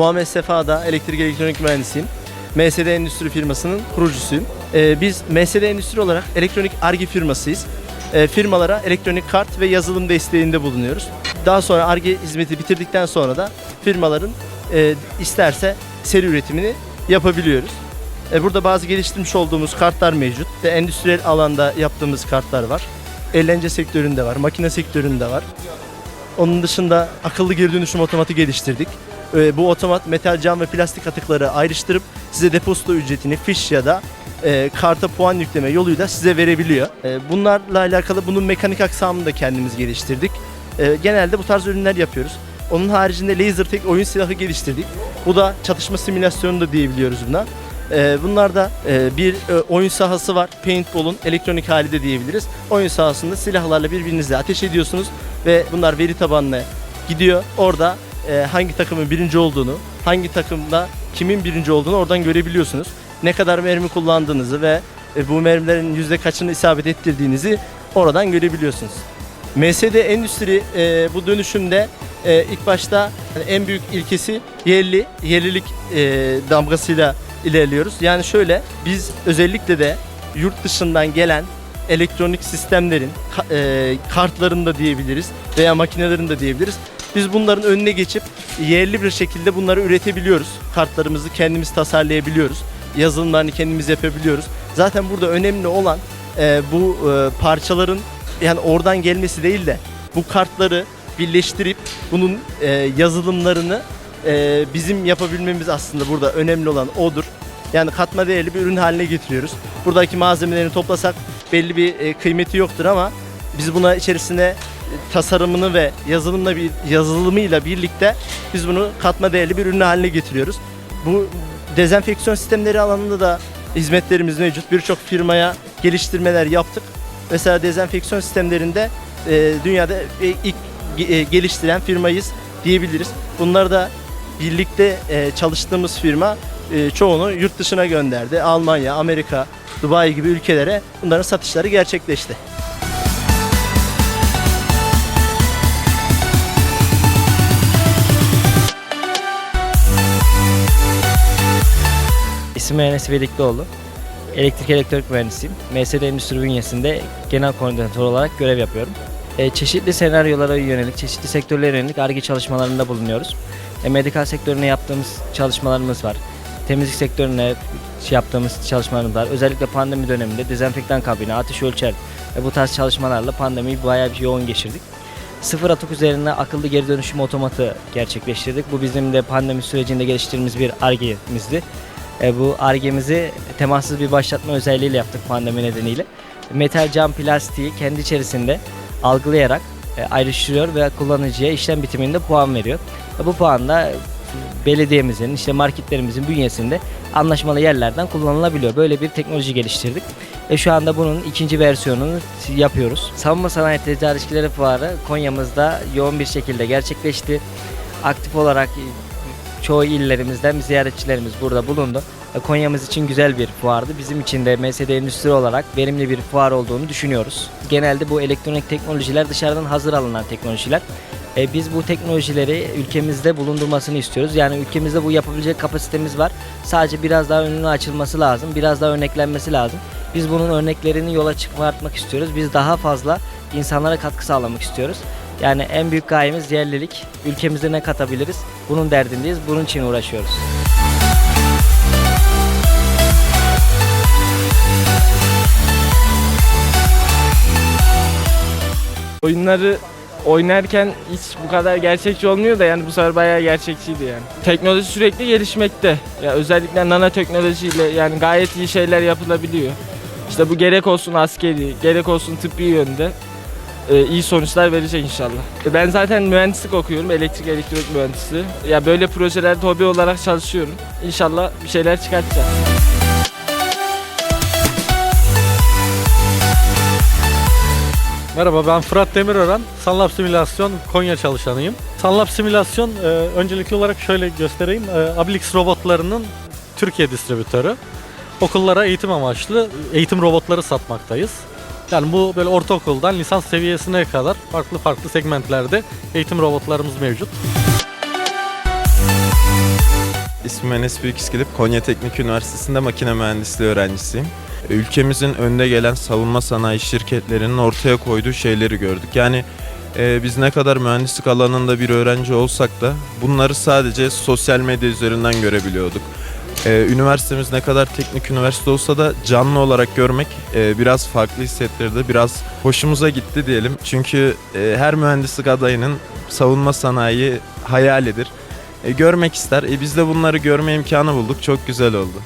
Muhammed Sefa'da elektrik elektronik mühendisiyim. MSD Endüstri firmasının kurucusuyum. Ee, biz MSD Endüstri olarak elektronik ARGE firmasıyız. Ee, firmalara elektronik kart ve yazılım desteğinde bulunuyoruz. Daha sonra ARGE hizmeti bitirdikten sonra da firmaların e, isterse seri üretimini yapabiliyoruz. E, burada bazı geliştirmiş olduğumuz kartlar mevcut. Ve endüstriyel alanda yaptığımız kartlar var. Eğlence sektöründe var, makine sektöründe var. Onun dışında akıllı geri dönüşüm otomatı geliştirdik. Ee, bu otomat metal, cam ve plastik atıkları ayrıştırıp size depozito ücretini fiş ya da e, karta puan yükleme yoluyla size verebiliyor. E, bunlarla alakalı bunun mekanik aksamını da kendimiz geliştirdik. E, genelde bu tarz ürünler yapıyoruz. Onun haricinde laser tek oyun silahı geliştirdik. Bu da çatışma simülasyonu da diyebiliyoruz buna. E, bunlar da e, bir e, oyun sahası var. Paintball'un elektronik hali de diyebiliriz. Oyun sahasında silahlarla birbirinizle ateş ediyorsunuz ve bunlar veri tabanına gidiyor. Orada e, hangi takımın birinci olduğunu, hangi takımda kimin birinci olduğunu oradan görebiliyorsunuz. Ne kadar mermi kullandığınızı ve e, bu mermilerin yüzde kaçını isabet ettirdiğinizi oradan görebiliyorsunuz. MSD Endüstri e, bu dönüşümde e, ilk başta hani en büyük ilkesi yerli, yerlilik e, damgasıyla ilerliyoruz. Yani şöyle biz özellikle de yurt dışından gelen elektronik sistemlerin e, kartlarını da diyebiliriz veya makinelerini de diyebiliriz. Biz bunların önüne geçip yerli bir şekilde bunları üretebiliyoruz. Kartlarımızı kendimiz tasarlayabiliyoruz. Yazılımlarını kendimiz yapabiliyoruz. Zaten burada önemli olan e, bu e, parçaların yani oradan gelmesi değil de bu kartları birleştirip bunun e, yazılımlarını e, bizim yapabilmemiz aslında burada önemli olan odur. Yani katma değerli bir ürün haline getiriyoruz. Buradaki malzemelerini toplasak belli bir e, kıymeti yoktur ama biz buna içerisine tasarımını ve yazılımla bir yazılımıyla birlikte biz bunu katma değerli bir ürün haline getiriyoruz. Bu dezenfeksiyon sistemleri alanında da hizmetlerimiz mevcut. Birçok firmaya geliştirmeler yaptık. Mesela dezenfeksiyon sistemlerinde e, dünyada e, ilk e, geliştiren firmayız diyebiliriz. Bunları da birlikte e, çalıştığımız firma e, çoğunu yurt dışına gönderdi. Almanya, Amerika, Dubai gibi ülkelere bunların satışları gerçekleşti. İsmim Enes Veliklioğlu. Elektrik elektronik mühendisiyim. MSD Endüstri bünyesinde genel koordinatör olarak görev yapıyorum. E, çeşitli senaryolara yönelik, çeşitli sektörlere yönelik ARGE çalışmalarında bulunuyoruz. E, medikal sektörüne yaptığımız çalışmalarımız var. Temizlik sektörüne yaptığımız çalışmalarımız var. Özellikle pandemi döneminde dezenfektan kabini, ateş ölçer ve bu tarz çalışmalarla pandemiyi bayağı bir yoğun geçirdik. Sıfır atık üzerine akıllı geri dönüşüm otomatı gerçekleştirdik. Bu bizim de pandemi sürecinde geliştirdiğimiz bir ARGE'mizdi. E, bu argemizi temassız bir başlatma özelliğiyle yaptık pandemi nedeniyle. Metal, cam, plastiği kendi içerisinde algılayarak e, ayrıştırıyor ve kullanıcıya işlem bitiminde puan veriyor. E, bu puan da belediyemizin, işte marketlerimizin bünyesinde anlaşmalı yerlerden kullanılabiliyor. Böyle bir teknoloji geliştirdik. E, şu anda bunun ikinci versiyonunu yapıyoruz. Savunma Sanayi Ticaret İlişkileri Fuarı Konya'mızda yoğun bir şekilde gerçekleşti. Aktif olarak çoğu illerimizden ziyaretçilerimiz burada bulundu. E, Konya'mız için güzel bir fuardı. Bizim için de MSD Endüstri olarak verimli bir fuar olduğunu düşünüyoruz. Genelde bu elektronik teknolojiler dışarıdan hazır alınan teknolojiler. E, biz bu teknolojileri ülkemizde bulundurmasını istiyoruz. Yani ülkemizde bu yapabilecek kapasitemiz var. Sadece biraz daha önünü açılması lazım, biraz daha örneklenmesi lazım. Biz bunun örneklerini yola çıkartmak istiyoruz. Biz daha fazla insanlara katkı sağlamak istiyoruz. Yani en büyük gayemiz yerlilik. Ülkemize ne katabiliriz? Bunun derdindeyiz. Bunun için uğraşıyoruz. Oyunları oynarken hiç bu kadar gerçekçi olmuyor da yani bu sefer bayağı gerçekçiydi yani. Teknoloji sürekli gelişmekte. Ya özellikle nanoteknolojiyle yani gayet iyi şeyler yapılabiliyor. İşte bu gerek olsun askeri, gerek olsun tıbbi yönde e, iyi sonuçlar verecek inşallah. E, Ben zaten mühendislik okuyorum, elektrik elektronik mühendisliği. Ya böyle projelerde hobi olarak çalışıyorum. İnşallah bir şeyler çıkartacağız. Merhaba ben Fırat Demirören. Sunlab Simülasyon Konya çalışanıyım. Sunlab Simülasyon e, öncelikli olarak şöyle göstereyim. E, Abilix robotlarının Türkiye distribütörü. Okullara eğitim amaçlı eğitim robotları satmaktayız. Yani bu böyle ortaokuldan lisans seviyesine kadar farklı farklı segmentlerde eğitim robotlarımız mevcut. İsmim Enes Büyükiskilip, Konya Teknik Üniversitesi'nde makine mühendisliği öğrencisiyim. Ülkemizin önde gelen savunma sanayi şirketlerinin ortaya koyduğu şeyleri gördük. Yani e, biz ne kadar mühendislik alanında bir öğrenci olsak da bunları sadece sosyal medya üzerinden görebiliyorduk. E, üniversitemiz ne kadar teknik üniversite olsa da canlı olarak görmek e, biraz farklı hissettirdi. Biraz hoşumuza gitti diyelim. Çünkü e, her mühendislik adayının savunma sanayi hayalidir. E, görmek ister. E, biz de bunları görme imkanı bulduk. Çok güzel oldu.